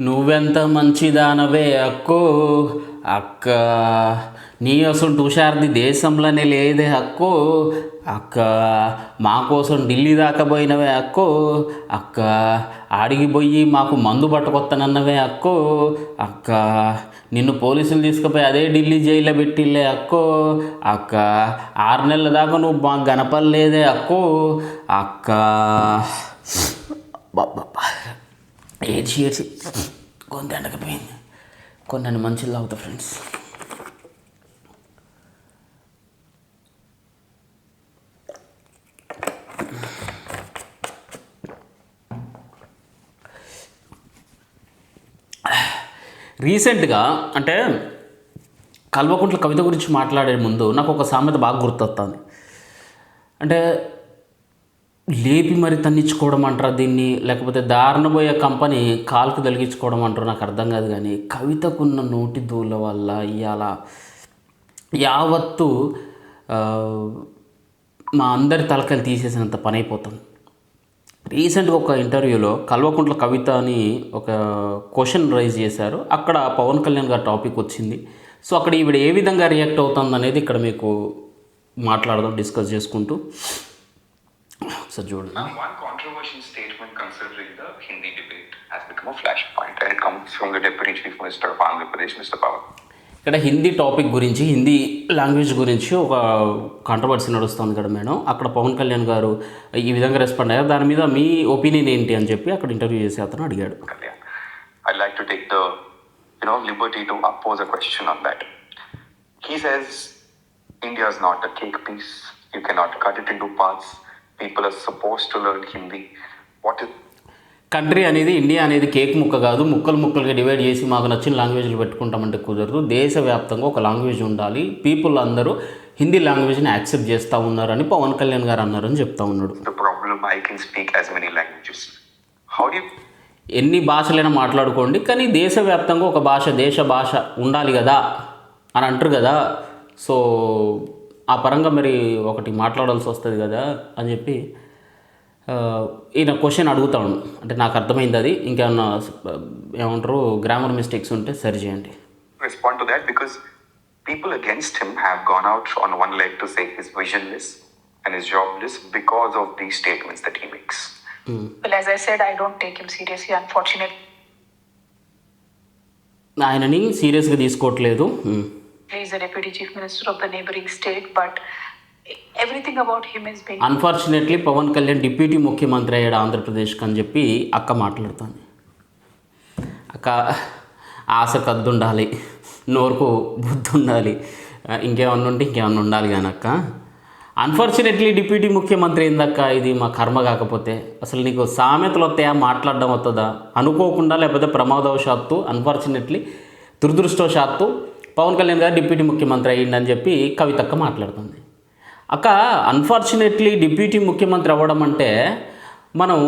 నువ్వెంత మంచిదానవే అక్కో? అక్క నీ అసలు తుషార్ది దేశంలోనే లేదే అక్కో. అక్క మా కోసం ఢిల్లీ దాకా పోయినవే అక్కో. అక్క ఆడికి పోయి మాకు మందు పట్టుకొస్తానన్నవే అక్కో. అక్క నిన్ను పోలీసులు తీసుకుపోయి అదే ఢిల్లీ జైల్లో పెట్టిల్లే అక్కో. అక్క ఆరు నెలల దాకా నువ్వు మాకు గనపలేదే అక్కో. అక్క బాబా ఏడ్చి ఏడ్చి కొంత ఎండకపోయింది. కొన్ని నన్ను మంచిగా లాగుతా ఫ్రెండ్స్. రీసెంట్గా అంటే కల్వకుంట్ల కవిత గురించి మాట్లాడే ముందు నాకు ఒక సామెత బాగా గుర్తొస్తుంది అంటే లేపి మరి తన్నించుకోవడం అంటారా దీన్ని? లేకపోతే దారుణపోయే కంపెనీ కాలుకు తొలగించుకోవడం అంటారు? నాకు అర్థం కాదు కానీ కవితకున్న నోటి దూల వల్ల ఇవాళ యావత్తు మా అందరి తలకాయలు తీసేసినంత పని అయిపోతుంది రీసెంట్గా ఒక ఇంటర్వ్యూలో కల్వకుంట్ల కవిత అని ఒక క్వశ్చన్ రైజ్ చేశారు. అక్కడ పవన్ కళ్యాణ్ గారి టాపిక్ వచ్చింది. సో అక్కడ ఈవిడ ఏ విధంగా రియాక్ట్ అవుతుంది అనేది ఇక్కడ మీకు మాట్లాడదాం డిస్కస్ చేసుకుంటూ. ఒకసారి చూడండి Now, one controversial statement considering the Hindi debate has become a flashpoint, and it comes from the Deputy Chief Minister of Andhra Pradesh, Mr. Pawan. ఇక్కడ హిందీ టాపిక్ గురించి హిందీ లాంగ్వేజ్ గురించి ఒక కాంట్రవర్సీ నడుస్తుంది కదా మేడం అక్కడ పవన్ కళ్యాణ్ గారు ఈ విధంగా రెస్పాండ్ అయ్యారు దాని మీద మీ ఒపీనియన్ ఏంటి అని చెప్పి అక్కడ ఇంటర్వ్యూ చేసి అతను అడిగాడు Kalyan. I'd like to take the you know liberty to pose a question on that. He says India is not a cake piece. You cannot cut it into parts. People are supposed to learn Hindi. What is country అనేది India అనేది cake ముక్క కాదు ముక్కలు ముక్కలుగా divide చేసి మాకు నచ్చిన లాంగ్వేజ్లు పెట్టుకుంటామంటే కుదరదు దేశవ్యాప్తంగా ఒక లాంగ్వేజ్ ఉండాలి పీపుల్ అందరూ హిందీ లాంగ్వేజ్ని యాక్సెప్ట్ చేస్తూ ఉన్నారని పవన్ కళ్యాణ్ గారు అన్నారని చెప్తా ఉన్నాడు the problem? I can speak as many languages. How do you ఎన్ని భాషలైనా మాట్లాడుకోండి కానీ దేశవ్యాప్తంగా ఒక భాష దేశ భాష ఉండాలి కదా అని అంటారు కదా సో ఆ పరంగా మరి ఒకటి మాట్లాడాల్సి వస్తుంది కదా అని చెప్పి ఈయన క్వశ్చన్ అడుగుతాను అంటే నాకు అర్థమైంది అది ఇంకేమన్నా ఏమంటారు గ్రామర్ మిస్టేక్స్ ఉంటే సరి చేయండి respond to that because people against him have gone out on one leg to say he's visionless and he's jobless because of these statements that he makes. Well, as I said, I don't take him seriously. Unfortunately, ఆయనని సీరియస్గా తీసుకోవట్లేదు. He's the deputy chief minister of the neighboring state, but everything about him is unfortunately Pawan Kalyan deputy ముఖ్యమంత్రి అయ్యాడు ఆంధ్రప్రదేశ్కి అని చెప్పి అక్క మాట్లాడుతుంది. అక్క ఆశ కద్దుండాలి నోరుకు బుద్ధి ఉండాలి ఇంకేమన్నా ఉంటే ఇంకేమన్నా ఉండాలి కానీ అక్క. అన్ఫార్చునేట్లీ డిప్యూటీ ముఖ్యమంత్రి ఏందక్క ఇది మా కర్మ కాకపోతే అసలు నీకు సామెతలు వస్తాయా? మాట్లాడడం వస్తుందా అనుకోకుండా లేకపోతే ప్రమాదవశాత్తు అన్ఫార్చునేట్లీ దురదృష్టవశాత్తు పవన్ కళ్యాణ్ గారు డిప్యూటీ ముఖ్యమంత్రి అయ్యిందని చెప్పి కవితక్క మాట్లాడుతుంది. అక్క అన్ఫార్చునేట్లీ డిప్యూటీ ముఖ్యమంత్రి అవ్వడం అంటే మనం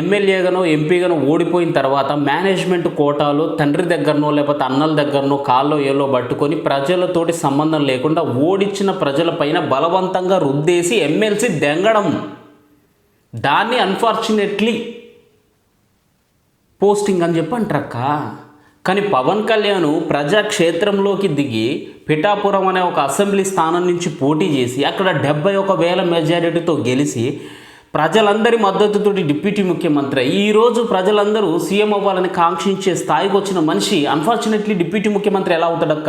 ఎమ్మెల్యేగానో ఎంపీగానో ఓడిపోయిన తర్వాత మేనేజ్మెంట్ కోటాలు తండ్రి దగ్గరనో లేకపోతే అన్నల దగ్గరనో కాల్లో ఏలో పట్టుకొని ప్రజలతోటి సంబంధం లేకుండా ఓడించిన ప్రజలపైన బలవంతంగా రుద్దేసి ఎమ్మెల్సీ దెంగడం. దాన్ని అన్ఫార్చునేట్లీ పోస్టింగ్ అని చెప్పి అంటారక్క. కానీ పవన్ కళ్యాణ్ ప్రజాక్షేత్రంలోకి దిగి పిఠాపురం అనే ఒక అసెంబ్లీ స్థానం నుంచి పోటీ చేసి అక్కడ డెబ్బై ఒక వేల మెజారిటీతో గెలిచి ప్రజలందరి మద్దతుతోటి డిప్యూటీ ముఖ్యమంత్రి. ఈరోజు ప్రజలందరూ సీఎం అవ్వాలని కాంక్షించే స్థాయికి వచ్చిన మనిషి. అన్ఫార్చునేట్లీ డిప్యూటీ ముఖ్యమంత్రి ఎలా అవుతాడక్క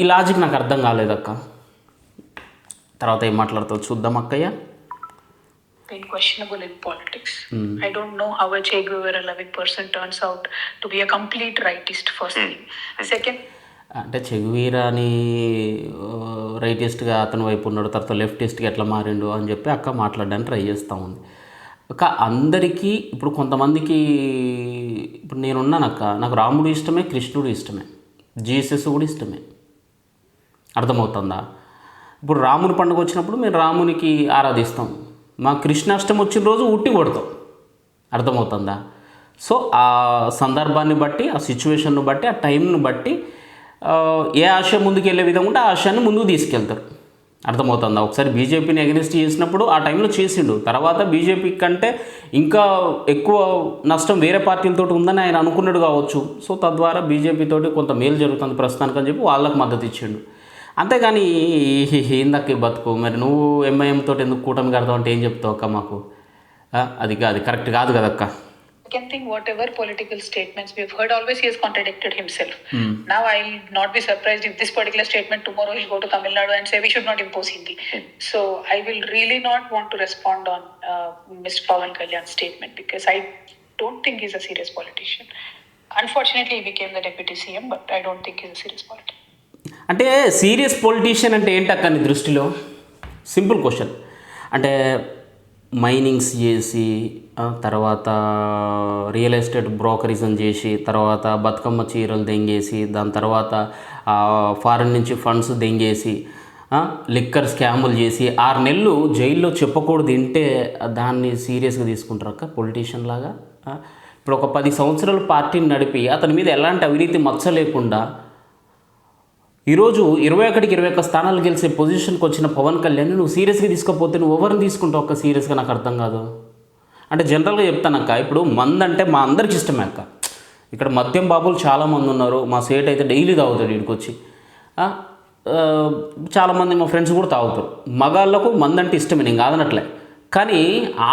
ఈ లాజిక్ నాకు అర్థం కాలేదక్క తర్వాత ఏం మాట్లాడతావు చూద్దాం అక్కయ్య. Been questionable in politics. I don't know how a Che Guevara loving person turns out to be a complete rightist, first thing. Second, అంటే చెగువీరాని రైటిస్ట్గా అతని వైపు ఉన్నాడు తర్వాత లెఫ్టిస్ట్గా ఎట్లా మారిండు అని చెప్పి అక్క మాట్లాడడానికి ట్రై చేస్తూ ఉంది. అక్క అందరికీ ఇప్పుడు కొంతమందికి ఇప్పుడు నేనున్నాను అక్క నాకు రాముడు ఇష్టమే కృష్ణుడు ఇష్టమే జీసస్ కూడా ఇష్టమే. అర్థమవుతుందా? ఇప్పుడు రాముని పండుగ వచ్చినప్పుడు మేము రామునికి ఆరాధిస్తాం. మా కృష్ణాష్టమి వచ్చిన రోజు ఉట్టి కొడతాం. అర్థమవుతుందా? సో ఆ సందర్భాన్ని బట్టి ఆ సిచ్యువేషన్ను బట్టి ఆ టైంను బట్టి ఏ ఆశ ముందుకు వెళ్ళే విధంగా ఉంటే ఆ ఆశయాన్ని ముందుకు తీసుకెళ్తారు అర్థమవుతుందా? ఒకసారి బీజేపీని అగెనిస్ట్ చేసినప్పుడు ఆ టైంలో చేసిండు. తర్వాత బీజేపీ కంటే ఇంకా ఎక్కువ నష్టం వేరే పార్టీలతో ఉందని ఆయన అనుకున్నాడు కావచ్చు. సో తద్వారా బీజేపీతోటి కొంత మేలు జరుగుతుంది ప్రస్తుతానికి అని చెప్పి వాళ్ళకు మద్దతు ఇచ్చిండు. అంతేగాని ఇందాక బతుకు మరి నువ్వు ఎంఐఎం తోటి ఎందుకు కూటమి కడతావు అంటే ఏం చెప్తావు అక్క మాకు అది కాదు కరెక్ట్ కాదు కదక్క Second thing, whatever political statements we've heard, always he has contradicted himself. Now I'll not be surprised if this particular statement tomorrow he'll go to Tamil Nadu and say we should not impose Hindi. So I will really not want to respond on uh, Mr. Pawan Kalyan's statement because I don't think he's a serious politician. Unfortunately, he became the deputy CM, but I don't think he's a serious politician. అంటే serious politician అంటే ఏంటక్క నీ దృష్టిలో? Simple question. అంటే minings చేసి తర్వాత real estate brokerism చేసి తర్వాత బతుకమ్మ చీరలు దెంగేసి దాని తర్వాత ఫారెన్ ఫారిన్ నుంచి ఫండ్స్ దెంగేసి లిక్కర్ స్కాములు చేసి ఆరు నెలలు జైల్లో చెప్పకూడదు తింటే దాన్ని సీరియస్గా తీసుకుంటారు అక్క పొలిటీషియన్ లాగా. ఇప్పుడు ఒక పది సంవత్సరాలు పార్టీని నడిపి అతని మీద ఎలాంటి అవినీతి మచ్చ లేకుండా ఈరోజు ఇరవై ఒకటికి ఇరవై ఒక్క స్థానాలు గెలిచే పొజిషన్కి వచ్చిన పవన్ కళ్యాణ్ నువ్వు సీరియస్గా తీసుకోపోతే నువ్వు ఎవరిని తీసుకుంటావు ఒక్క సీరియస్గా నాకు అర్థం కాదు. అంటే జనరల్గా చెప్తానక్క ఇప్పుడు మంది అంటే మా అందరికి ఇష్టమే అక్క. ఇక్కడ మద్యం బాబులు చాలామంది ఉన్నారు మా సేట్ అయితే డైలీ తాగుతాడు ఇక్కడికి వచ్చి చాలామంది మా ఫ్రెండ్స్ కూడా తాగుతారు. మగాళ్ళకు మంది అంటే ఇష్టమే నేను కాదనట్లే. కానీ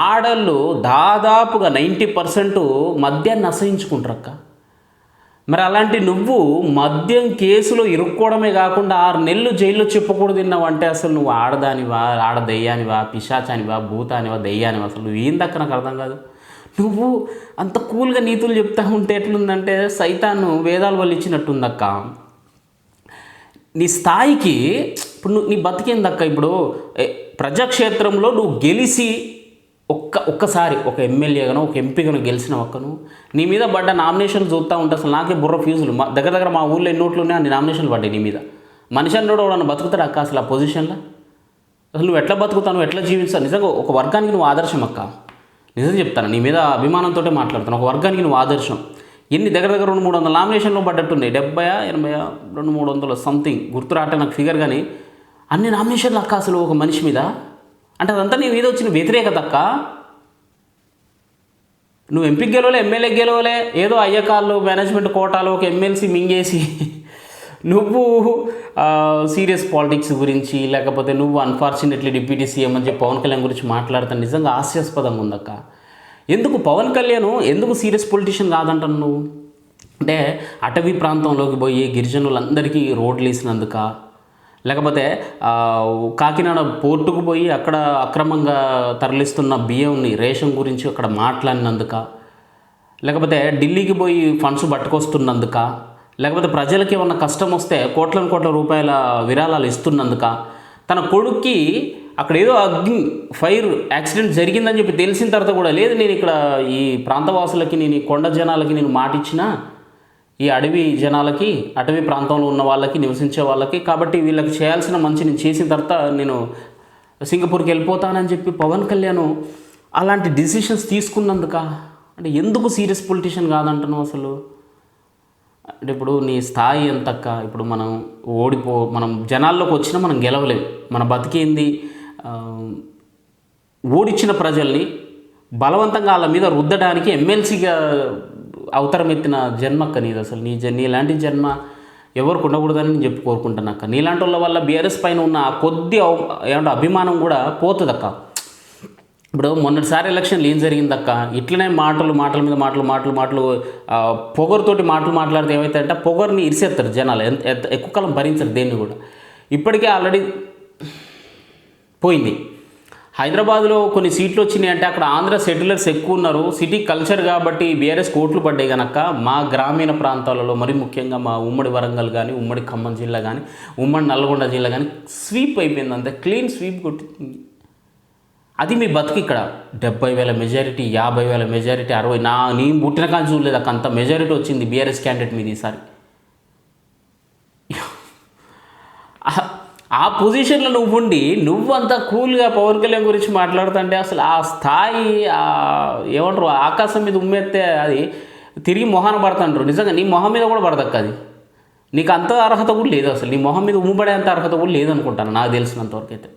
ఆడళ్ళు దాదాపుగా నైంటీ పర్సెంట్ మద్యాన్ని అసహించుకుంటారు అక్క. మరి అలాంటి నువ్వు మద్యం కేసులో ఇరుక్కోవడమే కాకుండా ఆరు నెలలు జైల్లో చెప్పకూడదు తిన్నావు అంటే అసలు నువ్వు ఆడదానివా ఆడ దెయ్యానివా పిశాచానివా భూతానివా దయ్యానివా? అసలు నువ్వు ఏం దక్క నాకు అర్థం కాదు. నువ్వు అంత కూల్గా నీతులు చెప్తా ఉంటే ఎట్లుందంటే సైతాను వేదాలు వాళ్ళు ఇచ్చినట్టుందక్క. నీ స్థాయికి ఇప్పుడు నువ్వు నీ బతికేందక్క ఇప్పుడు? ప్రజాక్షేత్రంలో నువ్వు గెలిచి ఒక్క ఒక్కసారి ఒక ఎమ్మెల్యేగానో ఒక ఎంపీగానో గెలిచిన ఒక్కను నీ మీద పడ్డ నామినేషన్లు చూస్తూ ఉంటే అసలు నాకే బుర్ర ఫ్యూజులు. మా దగ్గర దగ్గర మా ఊళ్ళో ఎన్ని నోట్లు ఉన్నాయి అన్ని నామినేషన్లు పడ్డాయి నీ మీద. మనిషి అన్నోడు వాడు బతుకుతాడు అక్క అసలు ఆ పొజిషన్లో? అసలు నువ్వు ఎట్లా బతుకుతావు ఎట్లా జీవిస్తావు? నిజంగా ఒక వర్గానికి నువ్వు ఆదర్శం అక్క. నిజం చెప్తాను నీ మీద అభిమానంతో మాట్లాడుతాను. ఒక వర్గానికి నువ్వు ఆదర్శం. ఎన్ని దగ్గర దగ్గర రెండు మూడు వందల నామినేషన్లు పడ్డట్టున్నాయి. డెబ్బై ఎనభై రెండు మూడు వందల సంథింగ్ గుర్తు నాకు ఫిగర్ కానీ అన్ని నామినేషన్లు అక్క అసలు ఒక మనిషి మీద. అంటే అదంతా నీ మీద వచ్చిన వ్యతిరేకత నువ్వు ఎంపీకి గెలవలే ఎమ్మెల్యే గెలవలే ఏదో అయ్యకాళ్ళు మేనేజ్మెంట్ కోటాలో ఒక ఎమ్మెల్సీ మింగేసి నువ్వు సీరియస్ పాలిటిక్స్ గురించి లేకపోతే నువ్వు అన్ఫార్చునేట్లీ డిప్యూటీ సీఎం అని చెప్పి పవన్ కళ్యాణ్ గురించి మాట్లాడుతాను నిజంగా హాస్యాస్పదంగా ఉందక్క. ఎందుకు పవన్ కళ్యాణ్ ఎందుకు సీరియస్ పొలిటీషియన్ కాదంటాను నువ్వు? అంటే అటవీ ప్రాంతంలోకి పోయి గిరిజనులందరికీ రోడ్లు వేసినందుక లేకపోతే కాకినాడ పోర్టుకు పోయి అక్కడ అక్రమంగా తరలిస్తున్న బియ్యంని రేషన్ గురించి అక్కడ మాట్లాడినందుక లేకపోతే ఢిల్లీకి పోయి ఫండ్స్ పట్టుకొస్తున్నందుక లేకపోతే ప్రజలకి ఏమన్నా కష్టం వస్తే కోట్ల కోట్ల రూపాయల విరాళాలు ఇస్తున్నందుక తన కొడుక్కి అక్కడ ఏదో అగ్ని ఫైర్ యాక్సిడెంట్ జరిగిందని చెప్పి తెలిసిన తర్వాత కూడా లేదు నేను ఇక్కడ ఈ ప్రాంతవాసులకి నేను ఈ కొండ జనాలకి నేను మాటిచ్చినా ఈ అడవి జనాలకి అటవీ ప్రాంతంలో ఉన్న వాళ్ళకి నివసించే వాళ్ళకి. కాబట్టి వీళ్ళకి చేయాల్సిన మంచి నేను చేసిన తర్వాత నేను సింగపూర్కి వెళ్ళిపోతానని చెప్పి పవన్ కళ్యాణ్ అలాంటి డిసిషన్స్ తీసుకున్నందుక? అంటే ఎందుకు సీరియస్ పొలిటీషియన్ కాదంటున్నావు అసలు? అంటే ఇప్పుడు నీ స్థాయి ఎంతక్క? ఇప్పుడు మనం ఓడిపో మనం జనాల్లోకి వచ్చినా మనం గెలవలేం. మన బతికేంది? ఓడిచ్చిన ప్రజల్ని బలవంతంగా వాళ్ళ మీద రుద్దడానికి ఎమ్మెల్సీగా అవతరం ఎత్తిన జన్మక్క నీది అసలు. నీ నీలాంటి జన్మ ఎవరికి ఉండకూడదని నేను చెప్పి కోరుకుంటాను అక్క. నీలాంటి వాళ్ళ వల్ల బీఆర్ఎస్ పైన ఉన్న ఆ కొద్ది ఏమంటే అభిమానం కూడా పోతుంది అక్క ఇప్పుడు మొన్నటిసారి ఎలక్షన్లు ఏం జరిగిందక్క? ఇట్లనే మాటలు మాటల మీద మాటలు మాటలు మాటలు పొగరుతోటి మాటలు మాట్లాడితే ఏమైతే అంటే ఇరిసేస్తారు జనాలు. ఎంత- ఎక్కువ కాలం భరించరు దేన్ని కూడా. ఇప్పటికే ఆల్రెడీ పోయింది. హైదరాబాద్లో కొన్ని సీట్లు వచ్చినాయి అంటే అక్కడ ఆంధ్ర సెటిలర్స్ ఎక్కువ ఉన్నారు. సిటీ కల్చర్ కాబట్టి బీఆర్ఎస్ కోట్లు పడ్డాయి కనుక మా గ్రామీణ ప్రాంతాలలో మరి ముఖ్యంగా మా ఉమ్మడి వరంగల్ కానీ ఉమ్మడి ఖమ్మం జిల్లా కానీ ఉమ్మడి నల్గొండ జిల్లా కానీ స్వీప్ అయిపోయింది అంతే. క్లీన్ స్వీప్ కొట్టి అది మీ బతుకు ఇక్కడ. డెబ్బై వేల మెజారిటీ యాభై వేల మెజారిటీ అరవై నా నేను పుట్టిన కానీ చూడలేదు అక్కడ అంత మెజారిటీ వచ్చింది బీఆర్ఎస్ క్యాండిడేట్ మీద ఈసారి. ఆ- పొజిషన్లో నువ్వు ఉండి నువ్వంతా కూల్గా పవన్ కళ్యాణ్ గురించి మాట్లాడుతుంటే అసలు ఆ స్థాయి ఏమంటారు ఆకాశం మీద ఉమ్మెత్తే అది తిరిగి మొహాన పడుతుంటారు నిజంగా నీ మొహం మీద కూడా పడదక్క అది. నీకు అంత అర్హత కూడా లేదు అసలు. నీ మొహం మీద ఉమ్మబడే అంత అర్హత కూడా లేదనుకుంటాను నాకు తెలిసినంతవరకు అయితే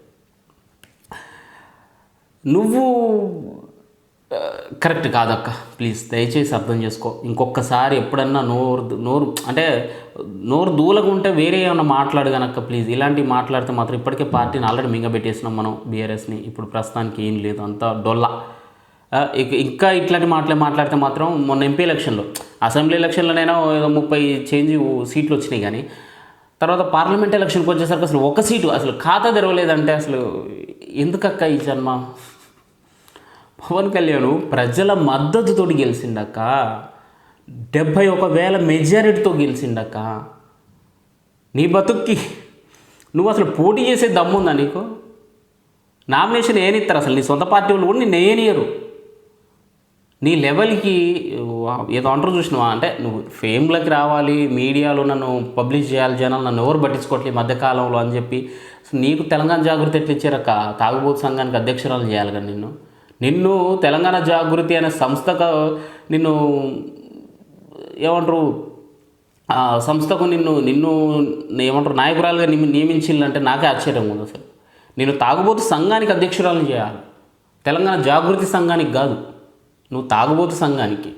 నువ్వు కరెక్ట్ కాదక్క. ప్లీజ్ దయచేసి అర్థం చేసుకో. ఇంకొకసారి ఎప్పుడన్నా నోరు నోరు అంటే నోరు దూలగా ఉంటే వేరే మాట్లాడు కనుక ప్లీజ్. ఇలాంటివి మాట్లాడితే మాత్రం ఇప్పటికే పార్టీని ఆల్రెడీ మింగబెట్టేసినాం మనం బీఆర్ఎస్ని. ఇప్పుడు ప్రస్తుతానికి ఏం లేదు అంతా డొల్ల. ఇక ఇంకా ఇట్లాంటి మాటలే మాట్లాడితే మాత్రం మొన్న ఎంపీ ఎలక్షన్లో అసెంబ్లీ ఎలక్షన్లోనైనా ఏదో ముప్పై చేంజ్ సీట్లు వచ్చినాయి కానీ తర్వాత పార్లమెంట్ ఎలక్షన్కి వచ్చేసరికి అసలు ఒక సీటు అసలు ఖాతా తెరవలేదంటే అసలు ఎందుకక్క ఈ జన్మ? పవన్ కళ్యాణ్ ప్రజల మద్దతుతో గెలిచిండక్క డెబ్భై ఒక వేల మెజారిటీతో గెలిచిండక్క నీ బతుక్కి నువ్వు అసలు పోటీ చేసే దమ్ముందా నీకు? నామినేషన్ ఏనిస్తారు అసలు? నీ సొంత పార్టీ వాళ్ళు కూడా నిన్ను ఏనియరు నీ లెవెల్కి ఏదో అంటారు చూసినావా? అంటే నువ్వు ఫేమ్లోకి రావాలి మీడియాలో నన్ను పబ్లిష్ చేయాలి జనాలు నన్ను ఎవరు పట్టించుకోవట్లేదు మధ్యకాలంలో అని చెప్పి నీకు తెలంగాణ జాగృతి ఎట్లా ఇచ్చారక్క? తాగుబోతు సంఘానికి అధ్యక్షురాలు చేయాలి కదా నిన్ను. నిన్ను తెలంగాణ జాగృతి అనే సంస్థకు నిన్ను ఏమంటారు ఆ సంస్థకు నిన్ను నిన్ను ఏమంటారు నాయకురాలుగా నియమించిందంటే నాకే ఆశ్చర్యం ఉంది అసలు. నేను తాగుబోతు సంఘానికి అధ్యక్షురాలను చేయాలి. తెలంగాణ జాగృతి సంఘానికి కాదు. నువ్వు తాగుబోతు సంఘానికి.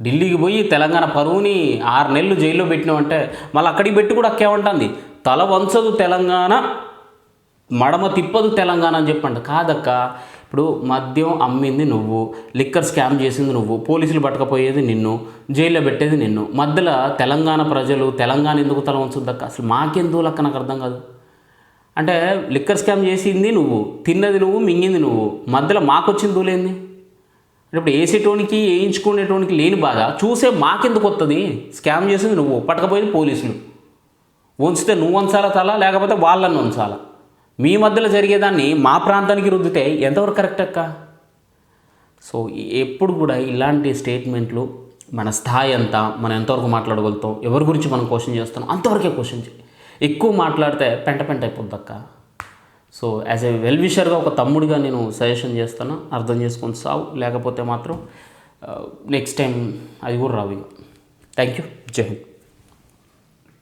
ఢిల్లీకి పోయి తెలంగాణ పరువుని ఆరు నెలలు జైల్లో పెట్టినావంటే మళ్ళీ అక్కడికి పెట్టి కూడా అక్కేమంటుంది తల వంచదు తెలంగాణ మడమ తిప్పదు తెలంగాణ అని చెప్పండి కాదక్క ఇప్పుడు మద్యం అమ్మింది నువ్వు లిక్కర్ స్కామ్ చేసింది నువ్వు పోలీసులు పట్టకపోయేది నిన్ను జైల్లో పెట్టేది నిన్ను. మధ్యలో తెలంగాణ ప్రజలు తెలంగాణ ఎందుకు తల ఉంచుద్దక్క అసలు మాకెందుకు లక్క నాకు అర్థం కాదు. అంటే లిక్కర్ స్కామ్ చేసింది నువ్వు తిన్నది నువ్వు మింగింది నువ్వు. మధ్యలో మాకొచ్చింది దూలేంది? ఇప్పుడు వేసేటోనికి వేయించుకునేటోనికి లేని బాధ. చూసే మాకెందుకు వస్తుంది స్కామ్ చేసింది నువ్వు పట్టకపోయేది పోలీసులు. ఉంచితే నువ్వు ఉంచాలా తల లేకపోతే వాళ్ళని ఉంచాలా మీ మధ్యలో జరిగేదాన్ని మా ప్రాంతానికి రుద్దితే ఎంతవరకు కరెక్ట్ అక్క? సో ఎప్పుడు కూడా ఇలాంటి స్టేట్మెంట్లు మన స్థాయి ఎంత మనం ఎంతవరకు మాట్లాడగలుగుతాం ఎవరి గురించి మనం క్వశ్చన్ చేస్తాం అంతవరకే క్వశ్చన్ చేయి. ఎక్కువ మాట్లాడితే పెంట పెంట అయిపోద్ది అక్క. సో యాజ్ ఏ వెల్ విషర్గా ఒక తమ్ముడిగా నేను సజెషన్ చేస్తాను అర్థం చేసుకొని సావు లేకపోతే మాత్రం నెక్స్ట్ టైం అది కూడా రావు థ్యాంక్ యూ. జై హింద్.